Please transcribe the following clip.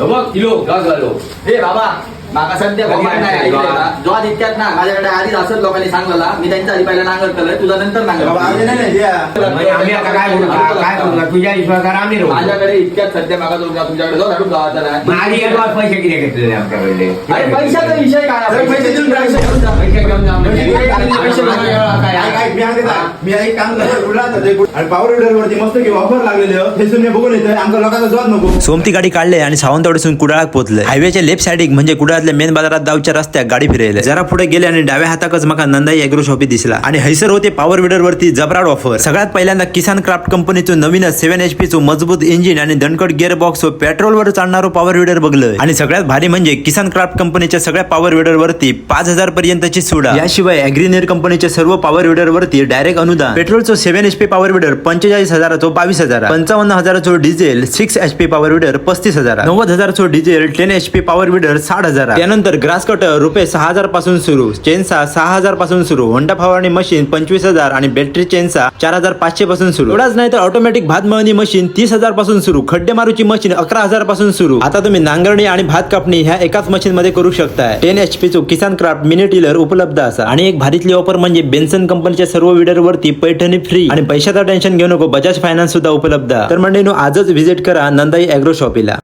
बघ किलो घालो हे बाबा माका सध्या भगवान नाही ऐकलंय. का? दिसत्यात ना माझ्याकडे आधीच असंच लोकांनी सांगला मी त्यांच्या आधी पहिला नांगर केलंय तुझा नंतर बाबा आधी नाही नाही द्या. म्हणजे आम्ही आता काय करू का? काय करू का? तुझ्या विश्वासावर आम्ही राहू माझ्याकडे इतक्यात सध्या मागा तुमच्या तुमच्याकडे जाऊ धाडून गावाचा नाही माझी पैसे किती घेतलेले आमच्याकडे अरे पैशाचा विषय काय सर, पैसे देऊन. पैसे काय मी सांगते? मी एक काम करतो उडला तर ते कुठं- आणि पॉवर विडर वरती मस्त की ऑफर लागलेले हो. मी बघून येतोय आमच्या जोत नको. सोमती गाडी काढले आणि सावंतवाडीसून कुडाळात पोहोचले. हायवेच्या लेफ्ट साइडिक म्हणजे कुडाळातल्या मेन बाजारात जाऊच्या रस्त्यात गाडी फिरायला. जरा पुढे गेले आणि डाव्या हाताकच मका नंदाई एग्रो शॉपी दिसला. आणि हैसर होते पॉवर विडर वरती जबराड ऑफर सगळ्यात पहिल्यांदा किसान क्राफ्ट कंपनीचं नवीनच सेव्हन एच पीचं मजबूत इंजिन आणि दणकट गिअर बॉक्स पेट्रोलवर चालणारं पॉवर विडर बघलं. आणि सगळ्यात भारी म्हणजे किसान क्राफ्ट कंपनीच्या सगळ्या पॉवर विडर वरती पाच हजार पर्यंतची सुडा. याशिवाय अॅग्रिनेर कंपनीच्या सर्व पॉवर विडर वरती डायरेक्ट अनुदान. पेट्रोलचं seven H P power weeder पंचेचाळीस हजाराचं बावीस हजार पंचावन्न हजाराचं diesel six H P power weeder पस्तीस हजार नव्वद हजाराचो diesel ten H P power weeder साठ हजार त्यानंतर ग्रास कटर रुपये सहा हजारपासून सुरू चेनसा सहा हजारपासून सुरू होंडा फवारणी मशीन पंचवीस हजार. आणि बॅटरी चेनसा चार हजार पाचशे पासून सुरू. एवढाच नाही तर ऑटोमॅटिक भात मळणी मशीन तीस हजारपासून सुरू. खड्डे मारूची मशीन अकरा हजारपासून सुरू. आता तुम्ही नांगरणी आणि भात कापणी ह्या एकाच मशीन मध्ये करू शकताय. टेन एच पी चो किसान क्राफ्ट मिनी टिलर उपलब्ध असा. आणि एक भारीतली ऑफर म्हणजे बेन्सन कंपनीच्या सर्व विडर वरती पैठणी फ्री आणि पैशाचं टेन्शन घेऊ नको बजाज फायनान्स सुद्धा उपलब्ध. तर म्हणजे आजच व्हिजिट करा नंदाई अॅग्रो शॉपीला